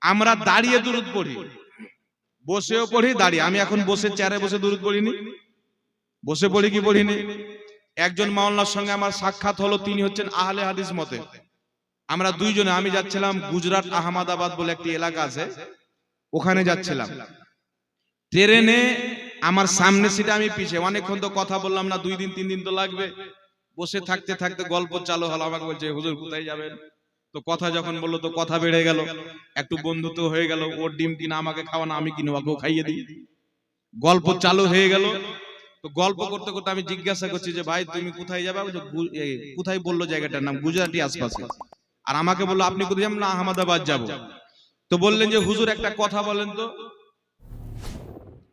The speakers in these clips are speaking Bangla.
আমরা দাঁড়িয়ে দুরুদ পড়ি। বসেও পড়ি দাঁড়িয়ে। আমি এখন বসে চেয়ারে বসে দুরুদ পড়িনি। বসে পড়ি কি পড়িনি? একজন মাওলানার সঙ্গে আমার সাক্ষাৎ হলো তিনি হচ্ছেন আহলে হাদিস মতে। আমরা দুইজনে আমি যাচ্ছিলাম গুজরাট আহমেদাবাদ বলে একটি এলাকা আছে। ওখানে যাচ্ছিলাম। ট্রেনে আমার সামনে সিটে আমি পিছিয়ে। অনেকক্ষণ তো কথা বললাম না দুই দিন তিন দিন তো লাগবে। বসে থাকতে থাকতে গল্প চালু হলো। আমাকে বলছে হুজুর কোথায় যাবেন? তো কথা যখন বলল, তো কথা বেড়ে গেল। একটু বন্ধুত্ব হয়ে গেল। ওর ডিম কিনা আমাকে খাওয়ানো আমি কিনে, ওকেও খাইয়ে দিই। গল্প চালু হয়ে গেল। তো গল্প করতে করতে আমি জিজ্ঞাসা করছি যে, ভাই, তুমি কোথায় যাবে? কোথায় বলল জায়গাটার নাম? গুজরাটি আশপাশে। আর আমাকে বলল, আপনি কোথায় যাবেন? না, আহমেদাবাদ যাব। তো বললেন যে, হুজুর, একটা কথা বলেন তো।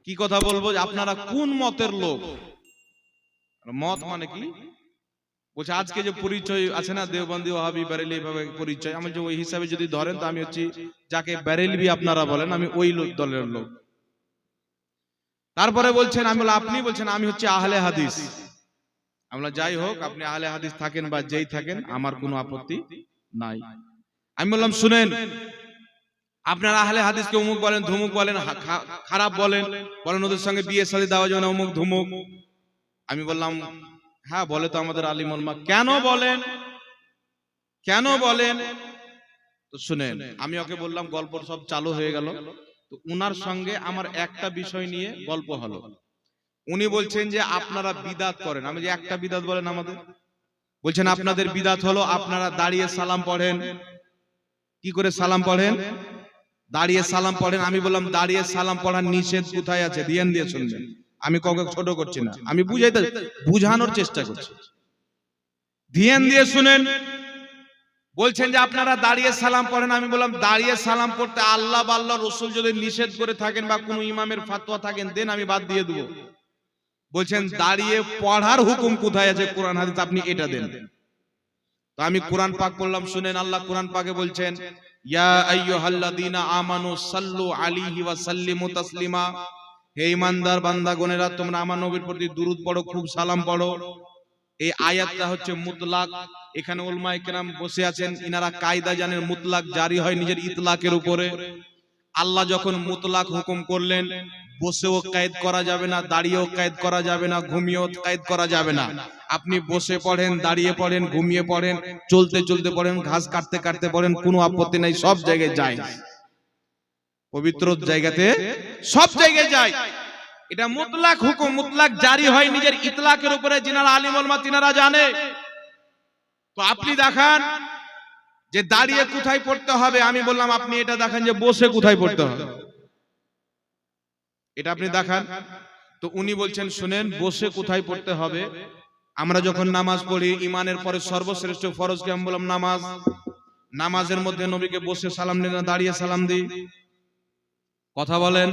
কি কথা বলব? যে আপনারা কোন মতের লোক? মত মানে কি? বলছে, আজকে যে পরিচয় আছে না, দেওবন্দি ওহাবি ব্যারেলি এভাবে পরিচয়। আমি যে ওই হিসাবে যদি ধরেন, তো আমি হচ্ছি যাকে ব্যারেলবি আপনারা বলেন, আমি ওই দলের লোক। তারপরে বলছেন, আমি আপনি বলছেন, আমি হচ্ছে আহলে হাদিস। আমরা যাই হোক, আপনি আহলে হাদিস থাকেন বা যেই থাকেন, আমার কোনো আপত্তি নাই। আমি বললাম, শুনেন, আপনারা আহলে হাদিসকে অমুক বলেন, ধুমুক বলেন খারাপ বলেন বলেন ওদের সঙ্গে বিয়ে সাথে দেওয়া যাবে না অমুক ধুমুক। আমি বললাম হ্যাঁ বলে তো আমাদের আলিমুল মা কেন বলেন? কেন বলেন? তো শুনেন, আমি ওকে বললাম, গল্প সব চালু হয়ে গেল। তো উনার সঙ্গে আমার একটা বিষয় নিয়ে গল্প হলো। উনি বলছেন যে আপনারা বিদাত করেন। আমি যে একটা বিদাত বলেন আমাদের? বলছেন, আপনাদের বিদাত হলো, আপনারা দাঁড়িয়ে সালাম পড়েন। কি করে সালাম পড়েন? দাঁড়িয়ে সালাম পড়েন। আমি বললাম, দাঁড়িয়ে সালাম পড়ার নিষেধ কোথায় আছে? ধ্যান দিয়ে শুনবেন। আমি কাউকে ছোট করছি না। আমি বুঝাইতে বুঝানোর চেষ্টা করছি। ধ্যান দিয়ে শুনেন। বলছেন যে আপনারা দাঁড়িয়ে সালাম পড়েন। আমি বললাম দাঁড়িয়ে সালাম পড়তে আল্লাহ বা আল্লাহ রসুল যদি নিষেধ করে থাকেন বা কোনো ইমামের ফাতোয়া থাকেন দেন আমি বাদ দিয়ে দেবো। বলছেন দাঁড়িয়ে পড়ার হুকুম কোথায় আছে? কোরআন হাদিস আপনি এটা দেন। তো আমি কোরআন পাক পড়লাম শুনেন আল্লাহ কোরআন পাকে বলছেন ইয়া আইয়ুহাল্লাযীনা আমানু সাল্লু আলাইহি ওয়া সাল্লিমু তাসলিমা হে ইমানদার বান্দাগণেরা তোমরা আমার নবীর প্রতি দুরূদ পড়ো, খুব সালাম পড়ো। এই আয়াতটা হচ্ছে মুতলাক। এখানে উলমায়ে কেরাম বসে আছেন, ইনারা কায়দা জানেন মুতলাক জারি হয় নিজের ইতলাকের উপরে। আল্লাহ যখন মুতলাক হুকুম করলেন, বসেও কায়েদ করা যাবে না, দাঁড়িয়েও কায়েদ করা যাবে না, ঘুমিয়েও কায়েদ করা যাবে না। আপনি বসে পড়েন, দাঁড়িয়ে পড়েন, ঘুমিয়ে পড়েন, চলতে চলতে পড়েন, ঘাস কাটতে কাটতে পড়েন, কোনো আপত্তি নাই, সব জায়গায় যায়। পবিত্র জায়গাতে সব জায়গায় যায়। এটা মুতলাক হুকুম। মুতলাক জারি হয় নিজের ইতলাকের উপরে যিনারা আলিম ওলমা তিনারা জানে। তো আপনি দেখান যে দাঁড়িয়ে কোথায় পড়তে হবে। আমি বললাম আপনি এটা দেখান যে বসে কোথায় পড়তে হবে। এটা আপনি দেখান। তো উনি বলছেন শুনেন বসে কোথায় পড়তে হবে? আমরা যখন নামাজ পড়ি ইমানের পরে সর্বশ্রেষ্ঠ ফরজকে আমি বললাম নামাজ নামাজের মধ্যে নবীকে বসে সালাম দিই না দাঁড়িয়ে সালাম দিই কথা বলেন।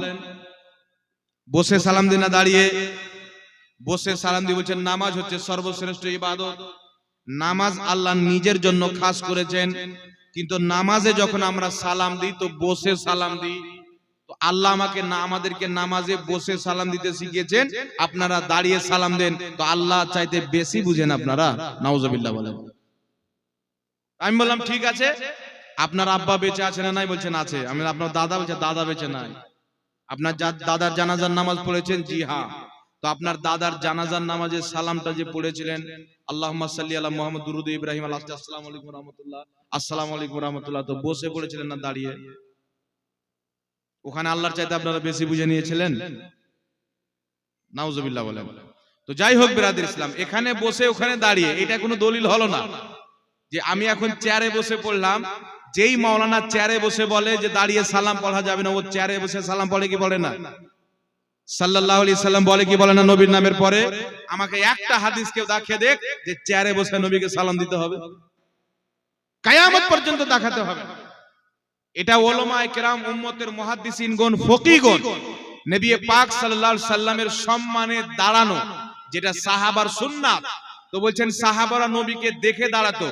বসে সালাম দিই না দাঁড়িয়ে, বসে সালাম দিয়ে বলছেন, নামাজ হচ্ছে সর্বশ্রেষ্ঠ ইবাদত। নামাজ আল্লাহ নিজের জন্য খাস করেছেন, কিন্তু নামাজে যখন আমরা সালাম দিই, তো বসে সালাম দিই। তো আল্লাহ আমাকে না, আমাদেরকে নামাজে বসে সালাম দিতে শিখিয়েছেন, আপনারা দাঁড়িয়ে সালাম দেন। তো আল্লাহ চাইতে বেশি বুঝেন আপনারা। নাউজুবিল্লাহ বলেন। আমি বললাম, ঠিক আছে? আপনার আব্বা বেঁচে আছে না নাই বলছেন আছে। আমি আপনার দাদা বলছে দাদা বেঁচে নাই। আপনার দাদার জানাজার নামাজ পড়েছেন, জি হ্যাঁ। তো আপনার দাদার জানাজার নামাজে সালামটা যে পড়েছিলেন, আল্লাহুম্মা সাল্লি আলা মুহাম্মদ, দুরুদ ইব্রাহিম আসসালামু আলাইকুম রাহমাতুল্লাহ। তো বসে পড়েছিলেন না, দাঁড়িয়ে। ওখানে আল্লাহর চাইতে আপনারা বেশি বুঝে নিয়েছিলেন? নাউজুবিল্লাহ তো যাই হোক, বিরাদের ইসলাম, এখানে বসে, ওখানে দাঁড়িয়ে, এটা কোনো দলিল হলো না। যে আমি এখন চেয়ারে বসে পড়লাম যেই মাওলানা চেয়ারে বসে বলে যে দাঁড়িয়ে সালাম পড়া যাবে না, ও চেয়ারে বসে সালাম পড়ে কি বলে না? সাল্লাল্লাহু আলাইহি সাল্লাম বলে কি বলে না নবীর নামের পরে? আমাকে একটা হাদিস কেউ দেখিয়ে দেখ যে চেয়ারে বসে নবীকে সালাম দিতে হবে। কায়ামত পর্যন্ত দেখাতে হবে। এটা ওলামায়ে কেরাম, উম্মতের মুহাদ্দিসিনগণ, ফকিহগণ, নবী পাক সাল্লাল্লাহু সাল্লামের সম্মানে দাঁড়ানো, যেটা সাহাবার সুন্নাত। তো বলছেন, সাহাবারা নবীকে দেখে দাঁড়াতো।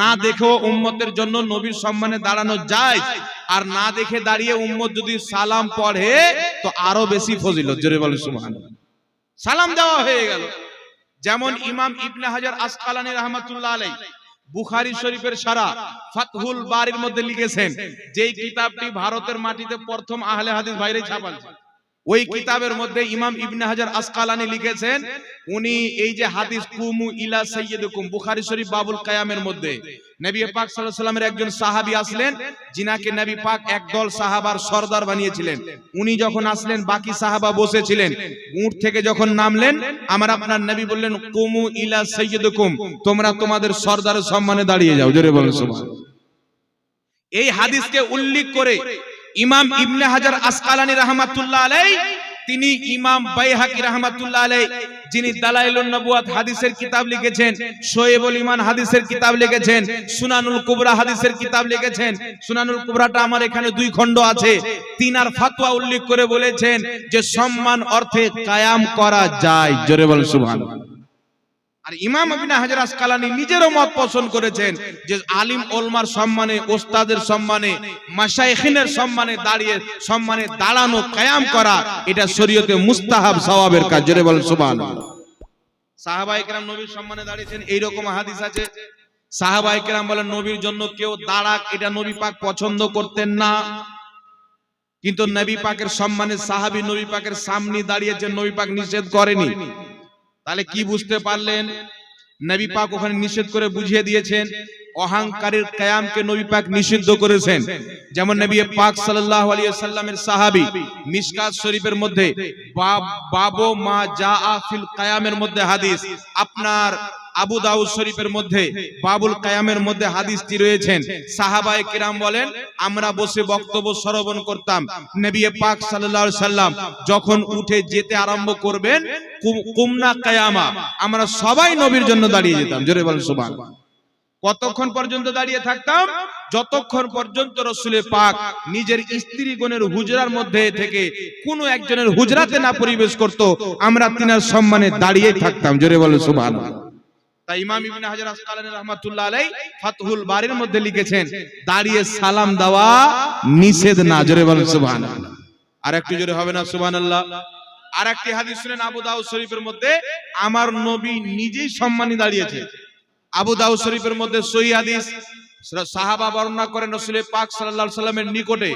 না দেখেও উম্মতের জন্য নবীর সম্মানে দাঁড়ানো যায়। আর না দেখে দাঁড়িয়ে উম্মত যদি সালাম পড়ে, তো আরও বেশি ফজিলত। জোরে বলেন, সুবহানাল্লাহ। সালাম দেওয়া হয়ে গেল। যেমন ইমাম ইবনে হাজার আসকালানি রহমাতুল্লাহ আলাই বুখারি শরীফের সারা ফাতহুল বারির মধ্যে লিখেছেন, যেই কিতাবটি ভারতের মাটিতে প্রথম আহলে হাদিস বাইরে ছাপাচ্ছে ওই কিতাবের মধ্যে ইমাম ইবনে হাজার আসকালানি লিখেছেন উনি এই যে হাদিস কুমু ইলা সাইয়্যিদুকুম বুখারী শরীফ বাবুল কায়ামের মধ্যে। নবী পাক সাল্লাল্লাহু আলাইহি সাল্লামের একজন সাহাবী আসলেন যিনাকে নবী পাক একদল সাহাবার সর্দার বানিয়েছিলেন। উনি যখন আসলেন বাকি সাহাবা বসেছিলেন উট থেকে যখন নামলেন আমার আপনার নবী বললেন কুমু ইলা সাইয়্যিদুকুম তোমরা তোমাদের সর্দারের সম্মানে দাঁড়িয়ে যাও জোরে বলেন সুবহান এই হাদিসকে উল্লেখ করে ইমাম ইবনে হাজার আসকালানি রাহমাতুল্লাহ আলাই তিনি ইমাম বাইহাকি রাহমাতুল্লাহ আলাই যিনি দালাইলুন নবুয়াত হাদিসের কিতাব লিখেছেন শোয়েবুল ইমান হাদিসের কিতাব লিখেছেন সুনানুল কুবরা হাদিসের কিতাব লিখেছেন সুনানুল কুবরাটা আমার এখানে দুই খণ্ড আছে। তিনার ফতোয়া উল্লেখ করে বলেছেন যে সম্মান অর্থে কায়াম করা যায় জোরে বল সুবহানাল্লাহ। আর ইমাম ইবনে হাজার আসকালানি নিজেরও মত পোষণ করেছেন যে আলিম ওলমার সম্মানে, ওস্তাদের সম্মানে, মাশাইখিনের সম্মানে দাঁড়িয়ে, সম্মানে দাঁড়ানো, কায়াম করা, এটা শরীয়তে মুস্তাহাব সওয়াবের কাজ। জোরে বলেন, সুবহানাল্লাহ। সাহাবায়ে কেরাম নবীর সম্মানে দাঁড়িয়েছেন, এইরকম হাদিস আছে। সাহাবায়ে কেরাম বলেন, নবীর জন্য কেউ দাঁড়াক, এটা নবী পাক পছন্দ করতেন না। কিন্তু নবী পাকের সম্মানে সাহাবী নবী পাকের সামনে দাঁড়িয়েছেন নবী পাক নিষেধ করেনি। তাহলে কি বুঝতে পারলেন? নবী পাক ওখানে নিষেধ করে বুঝিয়ে দিয়েছেন। অহংকারের কায়ামকে নবী পাক নিষিদ্ধ করেছেন। যেমন নবী পাক সাল্লাল্লাহু আলাইহি সাল্লামের সাহাবী মিশকাত শরীফের মধ্যে বাব- বাবো মা জাআ ফিল কায়ামের মধ্যে হাদিস। আপনার আবু দাউদ শরীফের মধ্যে বাবুল কায়ামের মধ্যে হাদিসটি রয়েছেন। সাহাবায়ে কিরাম বলেন আমরা বসে বক্তব্য শ্রবণ করতাম। নবী পাক আলাইহি সাল্লাম যখন উঠে যেতে আরম্ভ করবেন কুমনা কায়ামা, আমরা সবাই নবীর জন্য দাঁড়িয়ে যেতাম। জোরে বলেন সুবহানাল্লাহ কতক্ষণ পর্যন্ত দাঁড়িয়ে থাকতাম? যতক্ষণ পর্যন্ত রসুলের পাক নিজের স্ত্রী স্ত্রীগণের হুজরার মধ্যে থেকে কোনো একজনের হুজরাতে না পরিবেশ করত, আমরা তিনার সম্মানে দাঁড়িয়ে থাকতাম। জোরে বলে সুবহানাল্লাহ। তাই ইমাম ইবনে হাজার আসকালানী রাহমাতুল্লাহ আলাই ফাতহুল বারির মধ্যে লিখেছেন দাঁড়িয়ে সালাম দেওয়া নিষেধ না। জোরে বলেন সুবহানাল্লাহ। আর একটু জোরে হবে না সুবহানাল্লাহ। আর একটি হাদিস শুনেন আবু দাউদ শরীফের মধ্যে আমার নবী নিজেই সম্মানী দাঁড়িয়েছে। আবু দাউদ শরীফের মধ্যে সহি হাদিস সাহাবা বর্ণনা করেন রসুল পাক আলাইহি সাল্লামের নিকটে।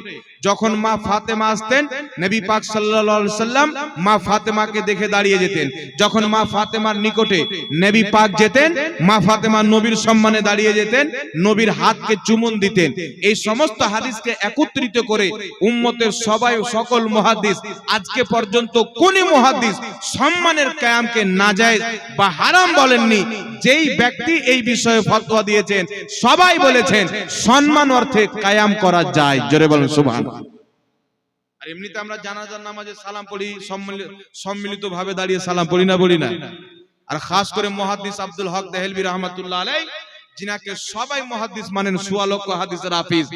যখন মা ফাতেমা আসতেন, নবী পাক আলাইহি সাল্লাম মা ফাতেমাকে দেখে দাঁড়িয়ে যেতেন। যখন মা ফাতেমার নিকটে নবী পাক যেতেন, মা ফাতেমা নবীর সম্মানে দাঁড়িয়ে যেতেন, নবীর হাতকে চুমন দিতেন। এই সমস্ত হাদিসকে একত্রিত করে উম্মতের সবাই সকল মুহাদ্দিস, আজকে পর্যন্ত কোন মুহাদ্দিস সম্মানের কায়ামকে নাজায়েজ বা হারাম বলেননি। যেই ব্যক্তি এই বিষয়ে ফতোয়া দিয়েছেন, সবাই বলেছেন সম্মান অর্থে কায়াম করা যায়। জোরে বলেন, সুবহান। আর এমনিতে আমরা জানাজার নামাজে সালাম পড়ি সম্মিলিত ভাবে দাঁড়িয়ে সালাম পড়ি না, বলি না। আর খাস করে মহাদিস আব্দুল হক দেহেলবি রহমাতুল্লাহ আলাই যিনাকে সবাই মুহাদ্দিস মানেন সুয়ালক হাদিসের হাফিজ।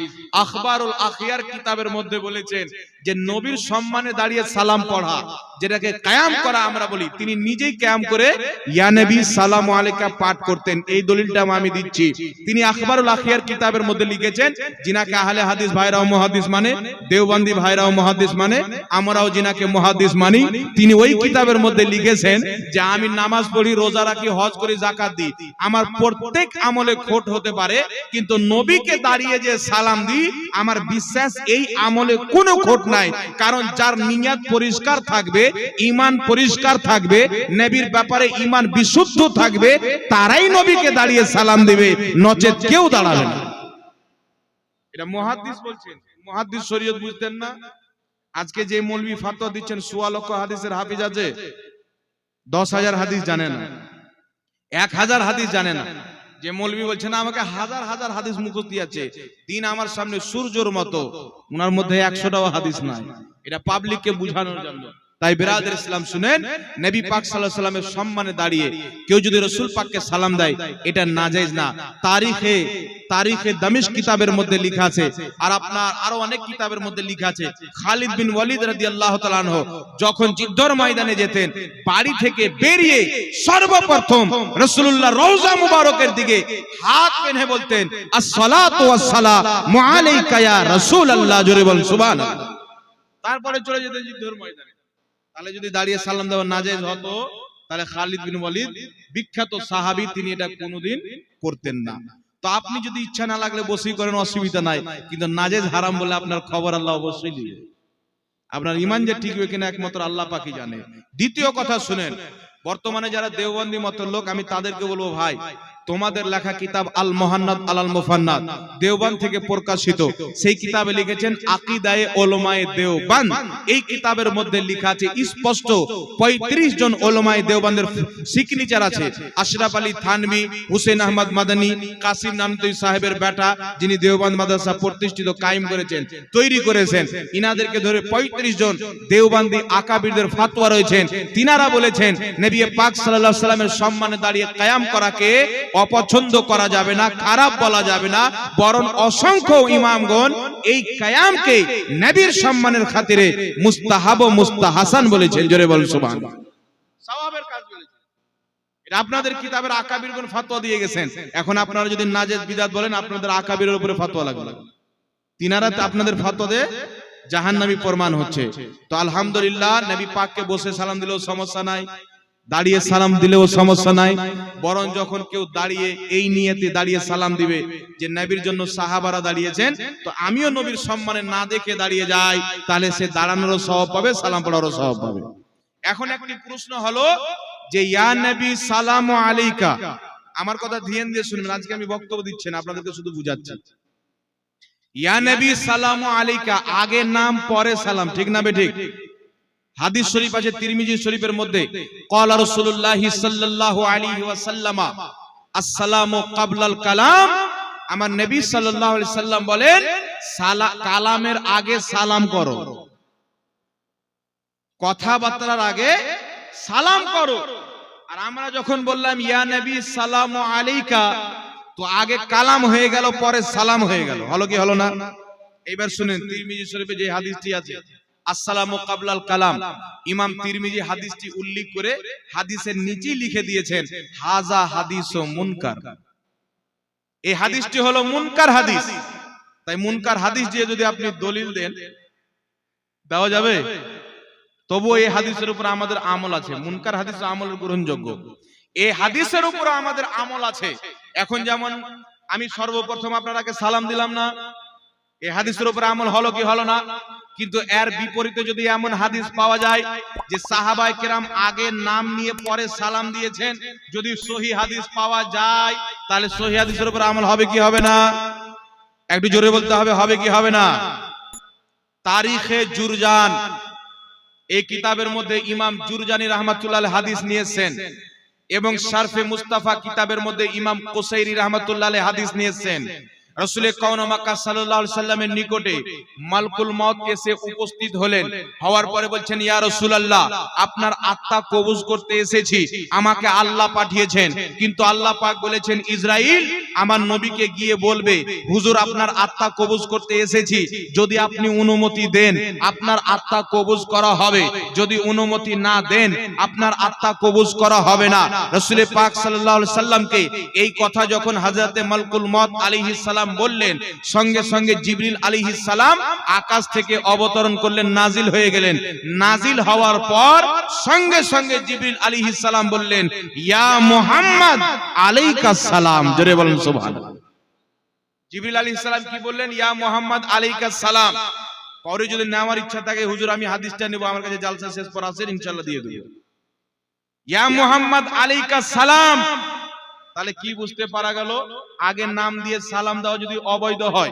আখবারুল আখিয়ার কিতাবের মধ্যে বলেছেন যে নবীর সম্মানে দাঁড়িয়ে সালাম পড়া যেটাকে কায়াম করা আমরা বলি। তিনি নিজেই কায়াম করে ইয়া নবী সালাম আলাইকা পাঠ করতেন। এই দলিলটা আমি দিচ্ছি। তিনি আখবারুল আখিয়ার কিতাবের মধ্যে লিখেছেন যিনাকে আহলে হাদিস ভাইরাও মুহাদ্দিস মানে দেওবন্দি ভাইরাও মুহাদ্দিস মানে আমরাও যিনাকে মুহাদ্দিস মানি। তিনি ওই কিতাবের মধ্যে লিখেছেন যে আমি নামাজ পড়ি রোজা রাখি হজ করি যাকাত দিই। আমার প্রত্যেক আমলে খোট হতে পারে কিন্তু নবীকে দাঁড়িয়ে যে সালাম দিই আমার বিশ্বাস এই আমলে কোনো খোট নাই। কারণ যার নিয়াত পরিষ্কার থাকবে ইমান পরিষ্কার থাকবে, নবীর ব্যাপারে ইমান বিশুদ্ধ থাকবে, তারাই নবীকে দাঁড়িয়ে সালাম দিবে, নচেত কেউ দাঁড়াবে না। এটা মুহাদ্দিস বলছেন। মুহাদ্দিস শরীয়ত বুঝতেন না। আজকে যে মৌলবি ফাতোয়া দিচ্ছেন, সোয়া লক্ষ হাদিসের হাফিজ আছে। দশ হাজার হাদিস জানে না। এক হাজার হাদিস জানে না। যে মৌলবি বলছে, না, আমাকে হাজার হাজার হাদিস মুখস্থ আছে। দিন আমার সামনে সূর্যর মতো। ওনার মধ্যে একশোটাও হাদিস নাই। এটা পাবলিককে বুঝানোর জন্য। তাই বিরাদের ইসলাম শুনেন নবী পাক সাল্লাল্লাহু সাল্লামের সম্মানে দাঁড়িয়ে কেউ যদি রসুল পাককে সালাম দেয় এটা নাজায়েজ না। তারিখে তারিখে দামিশ কিতাবের মধ্যে লেখা আছে। আর আপনার আরও অনেক কিতাবের মধ্যে লেখা আছে। খালিদ বিন ওয়ালিদ রাদিয়াল্লাহু তাআলা আনহু যখন যুদ্ধর ময়দানে যেতেন বাড়ি থেকে বেরিয়ে সর্বপ্রথম রাসূলুল্লাহ রওজা মুবারকের দিকে হাত বেঁধে বলতেন আসসালাতু ওয়াসসালামু আলাইকা ইয়া রাসূলুল্লাহ জোরে বলেন সুবহানাল্লাহ তারপরে চলে যেতেন যুদ্ধর ময়দানে তাহলে যদি দাঁড়িয়ে সালাম দেওয়া নাজায়েজ হতো, তাহলে খালিদ বিন ওয়ালিদ বিখ্যাত সাহাবী তিনি এটা কোনোদিন করতেন না। তো আপনি যদি ইচ্ছা না লাগলে বসেই করেন, অসুবিধা নাই। কিন্তু নাজেজ হারাম বলে আপনার খবর আল্লাহ অবশ্যই দিবে। আপনার ইমান যে টিকবে কিনা একমাত্র আল্লাহ পাকি জানে। দ্বিতীয় কথা শুনেন, বর্তমানে যারা দেওবন্দি মত লোক, আমি তাদেরকে বলব, ভাই তোমাদের লেখা কিতাব আল মোহান্নাদ আলাল মুফান্নাদ দেওবান থেকে প্রকাশিত। সেই কিতাবে লিখেছেন, আকিদায়ে ওলমায়ে দেওবান। এই কিতাবের মধ্যে লেখা আছে, স্পষ্ট 35 জন ওলমায়ে দেওবানদের সিগনেচার আছে। আশরাফ আলী থানভী, হুসেন আহমদ মাদানী, কাসিম নামতুই সাহেবের বেটা, যিনি দেওবান্দ মাদ্রাসা প্রতিষ্ঠিত কায়েম করেছেন, তৈরি করেছেন। ইনাদেরকে ধরে 35 জন দেওবান্দি আকাবিরদের ফাতোয়া রয়েছেন। তিনারা বলেছেন, নবী পাক সাল্লাল্লাহু আলাইহি সাল্লামের সম্মানে দাঁড়িয়ে কায়াম করাকে অপছন্দ করা যাবে না খারাপ বলা যাবে না বরং অসংখ্য ইমামগণ এই কায়ামকে নবীর সম্মানের খাতিরে মুস্তাহাব ও মুস্তাহাসান বলেছেন। জোরে বল সুবহানাল্লাহ সওয়াবের কাজ বলেছেন। এটা আপনাদের কিতাবের আকাবিরগণ ফতোয়া দিয়ে গেছেন। এখন আপনারা যদি নাজেজ বিদাত বলেন আপনাদের আকাবিরের উপরে ফতোয়া লাগবে। তিনারা আপনাদের ফতোয়া জাহান্নামী প্রমাণ হচ্ছে। তো আলহামদুলিল্লাহ নবী পাককে বসে সালাম দিলেও সমস্যা নাই। দাঁড়িয়ে সালাম দিলেও সমস্যা নাই। বরং যখন কেউ দাঁড়িয়ে এই নিয়েতে দাঁড়িয়ে সালাম দিবে যে নবীর জন্য সাহাবারা দাঁড়িয়েছেন তো আমিও নবীর সম্মানে না দেখে দাঁড়িয়ে যাই তাহলে সে দাঁড়ানোরও স্বভাব পাবে সালাম পড়ারও স্বভাব পাবে। এখন একটি প্রশ্ন হলো যে ইয়া নবী সালাম আলাইকা? আমার কথা ধ্যান দিয়ে শুনবেন আজকে আমি বক্তব্য দিচ্ছি না আপনাদেরকে শুধু বুঝাচ্ছি। ইয়া নবী সালাম আলাইকা? আগে নাম পরে সালাম ঠিক না বে ঠিক? হাদিস শরীফ আছে তিরমিজি শরীফের মধ্যে। ক্বালা রাসূলুল্লাহ সাল্লাল্লাহু আলাইহি ওয়াসাল্লামা আসসালামু ক্বাবলাল কালাম আমার নবী সাল্লাল্লাহু আলাইহি সাল্লাম বলেন সালা কালামের আগে সালাম করো। কথাবার্তার আগে সালাম করো। আর আমরা যখন বললাম ইয়া নবী সালামু আলাইকা তো আগে কালাম হয়ে গেল পরে সালাম হয়ে গেল। হলো কি হলো না? এবার শুনেন তিরমিজি শরীফে যে হাদিসটি আছে। আসসালামু কাবলাল কালাম। ইমাম তিরমিজি হাদিসটি উল্লেখ করে হাদিসের নিচেই লিখে দিয়েছেন, হাজা হাদিস ও মুনকার। এই হাদিসটি হলো মুনকার হাদিস। তাই মুনকার হাদিস দিয়ে যদি আপনি দলিল দেন, দেওয়া যাবে? তবু এই হাদিসের উপর আমাদের আমল আছে। মুনকার হাদিস আমলের গ্রহণযোগ্য। এই হাদিসের উপর আমাদের আমল আছে। এখন যেমন আমি সর্বপ্রথম আপনারাকে সালাম দিলাম না এই হাদিসের উপর আমল হলো কি হলো না? কিন্তু এর বিপরীতে যদি এমন হাদিস পাওয়া যায় যে সাহাবাই কেরাম আগে নাম নিয়ে পরে সালাম দিয়েছেন, যদি সহি হাদিস পাওয়া যায়, তাহলে সহি হাদিসের উপর আমল হবে কি হবে না? একটু জোরে বলতে হবে হবে কি হবে না? তারিখে জুরজান, এই কিতাবের মধ্যে ইমাম জুরজানি রহমাতুল্লাহ হাদিস নিয়েছেন এবং শারফে মুস্তাফা কিতাবের মধ্যে ইমাম কোসাইরি রহমাতুল্লাহ হাদিস নিয়েছেন। রসুলের কওন মাক্কা সাল্লামের নিকটে মালকুল মউত এসে উপস্থিত হলেন। হওয়ার পরে বলছেন, ইয়া রাসূলুল্লাহ, আপনার আত্মা কবজ করতে এসেছি, আমাকে আল্লাহ পাঠিয়েছেন। কিন্তু আল্লাহ পাক বলেছেন, ইসরাইল আমার নবীকে গিয়ে বলবে, হুজুর, আপনার আত্মা কবজ করতে এসেছি, যদি আপনি অনুমতি দেন, আপনার আত্মা কবজ করা হবে। যদি অনুমতি না দেন, আপনার আত্মা কবজ করা হবে না। রসুল পাক আলাইহি সাল্লামকে এই কথা যখন হযরতে মালকুল মউত আলাইহিস সালাম বললেন, সঙ্গে সঙ্গে জিবরিল আলাইহিস সালাম আকাশ থেকে অবতরণ করলেন, নাজিল হয়ে গেলেন। নাজিল হওয়ার পর সঙ্গে সঙ্গে জিবরিল আলাইহিস সালাম বললেন, ইয়া মুহাম্মদ আলাইকাস সালাম। জোরে বলেন, সুবহানাল্লাহ। জিবরিল আলাইহিস সালাম কি বললেন, ইয়া মুহাম্মদ আলাইকাস সালাম। পরে যদি নেওয়ার ইচ্ছা থাকে, হুজুর, আমি হাদিসটা নেব, আমার কাছে জালসা শেষ পর আছে, ইনশাআল্লাহ দিয়ে দেব। ইয়া মুহাম্মদ আলাইকাস সালাম। তাহলে কি বুঝতে পারা গেল? আগে নাম দিয়ে সালাম দেওয়া যদি অবৈধ হয়।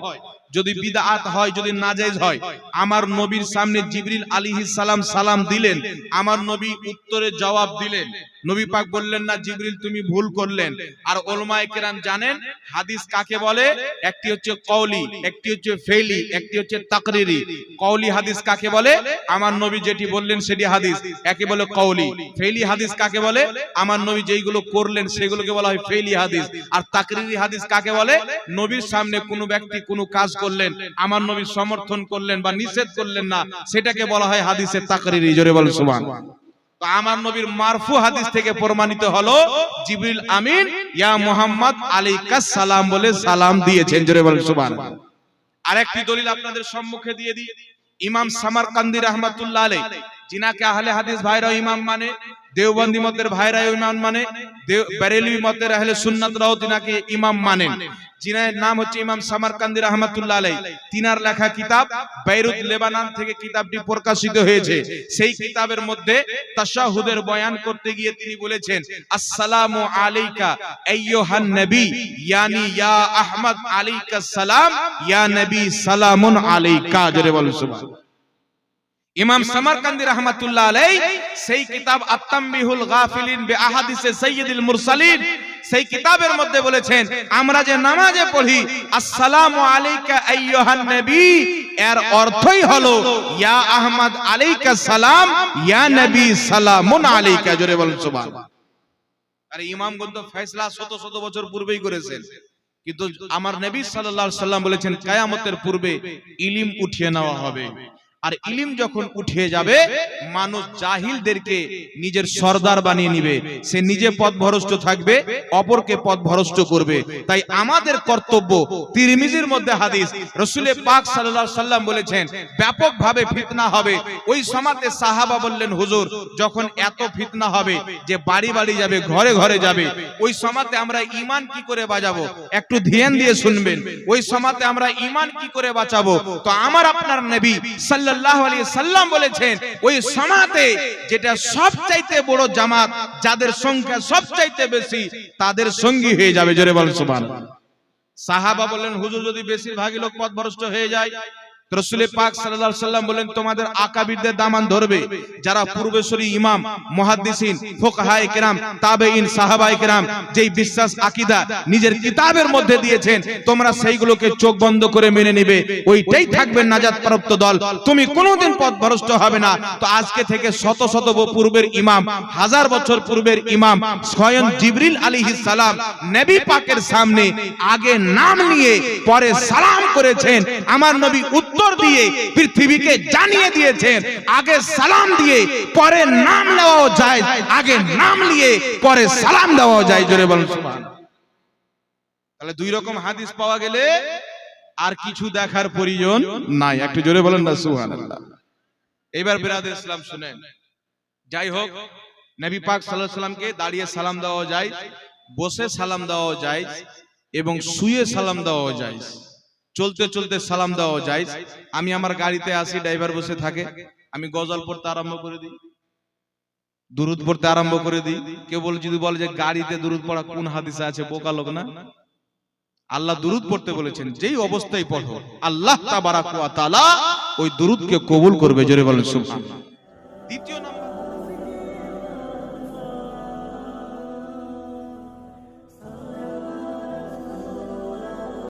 যদি বিদআত হয় যদি নাজায়েজ হয় আমার নবীর সামনে জিবরিল আলাইহিস সালাম সালাম দিলেন আমার নবী উত্তরে জবাব দিলেন। নবী পাক বললেন না জিবরিল তুমি ভুল করলেন। আর ওলমায়ে কেরাম জানেন হাদিস কাকে বলে? একটি হচ্ছে কওলি একটি হচ্ছে ফেলি একটি হচ্ছে তাকরিরি। কওলি হাদিস কাকে বলে? আমার নবী যেটি বললেন সেটি হাদিস একে বলে কওলি। ফেলি হাদিস কাকে বলে? আমার নবী যেইগুলো করলেন সেগুলোকে বলা হয় ফেলি হাদিস। আর তাকরিরি হাদিস কাকে বলে? নবীর সামনে কোনো ব্যক্তি কোনো কাজ করলেন আমার নবী সমর্থন করলেন বা নিষেধ করলেন না সেটাকে বলা হয় হাদিসের তাকরিরি জোরে বল সুবহান। তো আমার নবীর মারফু হাদিস থেকে প্রমাণিত হলো জিবরিল আমিন ইয়া মুহাম্মদ আলাইকাস সালাম বলে সালাম দিয়েছেন জোরে বল সুবহান। আরেকটি দলিল আপনাদের সম্মুখে দিয়ে দিই। ইমাম সামারকান্দি রহমাতুল্লাহ আলাইহ জিনাকে আহলে হাদিস ভাইরাও ইমাম মানে দেওবন্দি মতের ভাইরাও ইমাম মানে বেরেলভি মতের আহলে সুন্নাতরাও তিনাকে ইমাম মানেন। যিনার নাম হচ্ছে ইমাম সামারকান্দি রহমাতুল্লাহ আলাই তিনার লেখা কিতাব বেইরুত লেবানন থেকে কিতাবটি প্রকাশিত হয়েছে। সেই কিতাবের মধ্যে তাশাহুদের বয়ান করতে গিয়ে তিনি বলেছেন, আসসালামু আলাইকা আইয়ুহান নবী, ইয়ানি ইয়া আহমদ আলাইকা সালাম, ইয়া নবী সালামুন আলাইকা। জোরে বলুন সুবহান ইমাম সামারকান্দি রহমাতুল্লাহ আলাই সেই কিতাব আত্তামবিহুল গাফিলিন বে আহাদিসে সাইয়্যিদুল মুরসালিন সেই কিতাবের মধ্যে বলেছেন, আমরা যে নামাজে পড়ি, আসসালামু এর অর্থই হলো, ইয়া আহমদ আলাইকা সালাম, ইয়া নবী সালামুন আলাইকা। জোরে বলুন, সুবহানাল্লাহ। আরে, ইমামগণ তো ফয়সালা শত শত বছর পূর্বেই করেছেন। কিন্তু আমার নবী সাল্লাল্লাহু আলাইহি সাল্লাম বলেছেন, কিয়ামতের পূর্বে ইলিম উঠিয়ে নেওয়া হবে। আর ইলিম যখন উঠে যাবে মানুষ জাহিলদেরকে নিজের সর্দার বানিয়ে নিবে। সে নিজে পথ ভরষ্ট থাকবে অপরকে পথ ভরষ্ট করবে। তাই আমাদের কর্তব্য তিরমিজির মধ্যে হাদিস। রসুলে পাক আলাইহি সাল্লাম বলেছেন ব্যাপকভাবে ফিতনা হবে। ওই সমাতে সাহাবা বললেন হুজুর যখন এত ফিতনা হবে যে বাড়ি বাড়ি যাবে ঘরে ঘরে যাবে ওই সমাতে আমরা ইমান কি করে বাজাবো? একটু ধ্যান দিয়ে শুনবেন ওই সমাতে আমরা ইমান কি করে বাঁচাবো তো আমার আপনার নবী সাল্লাম বলেছেন, ওই সমাতে যেটা বড় জামাত, যাদের সংখ্যা বেশি, তাদের সঙ্গী হয়ে যাবে, জোরে সাহাবা বললেন হুজুর যদি বেশিরভাগই লোক পথ ভরষ্ট হয়ে যায় রসুলের পাক আলাইহি সাল্লাম বলেন তোমাদের আকাবিরদের দামান ধরবে। যারা পূর্বেশ্বরী ইমাম মুহাদ্দিসিন ফুকাহায়ে কেরাম তাবেঈন সাহাবায়ে কেরাম যেই বিশ্বাস আকীদা নিজের কিতাবের মধ্যে দিয়েছেন তোমরা সেইগুলোকে চোখ বন্ধ করে মেনে নেবে। ওইটাই থাকবে নাজাত প্রাপ্ত দল। তুমি কোনোদিন পথভ্রষ্ট হবে না। তো আজকে থেকে শত শত পূর্বের ইমাম হাজার বছর পূর্বের ইমাম স্বয়ং জিবরিল আলাইহিস সালাম নবী পাকের সামনে আগে নাম নিয়ে পরে সালাম করেছেন আমার নবী উত্তর দিয়ে পৃথিবীকে জানিয়ে দিয়েছেন, আগে সালাম দিয়ে, পরে নাম নেওয়াও যায়, আগে নাম নিয়ে, পরে সালাম দেওয়াও যায়, জোরে বলুন তাহলে দুই রকম হাদিস পাওয়া গেলে আর কিছু দেখার প্রয়োজন নাই। একটু জোরে বলেন না, সুবহানাল্লাহ। এবার বিরাদের ইসলাম শুনেন। যাই হোক, নবী পাক সাল্লাল্লাহু আলাইহি সাল্লামকে দাঁড়িয়ে সালাম দেওয়া যায়, বসে সালাম দেওয়া যায়, এবং শুয়ে সালাম দেওয়া যায়। চলতে চলতে সালাম দেওয়া যায়। আমি আমার গাড়িতে আসি, ড্রাইভার বসে থাকে। আমি গজল পড়তে আরম্ভ করে দিই। দুরুদ পড়তে আরম্ভ করে দিই। কেউ বলে, যদি বলে যে গাড়িতে দুরুদ পড়া কোন হাদিসে আছে, বোকা লোক না। আল্লাহ দুরুদ পড়তে বলেছেন, যেই অবস্থায় পড়ো, আল্লাহ তাবারাক ওয়া তাআলা ওই দুরুদকে কবুল করবে। জোরে বলেন, সুবহানাল্লাহ। দ্বিতীয়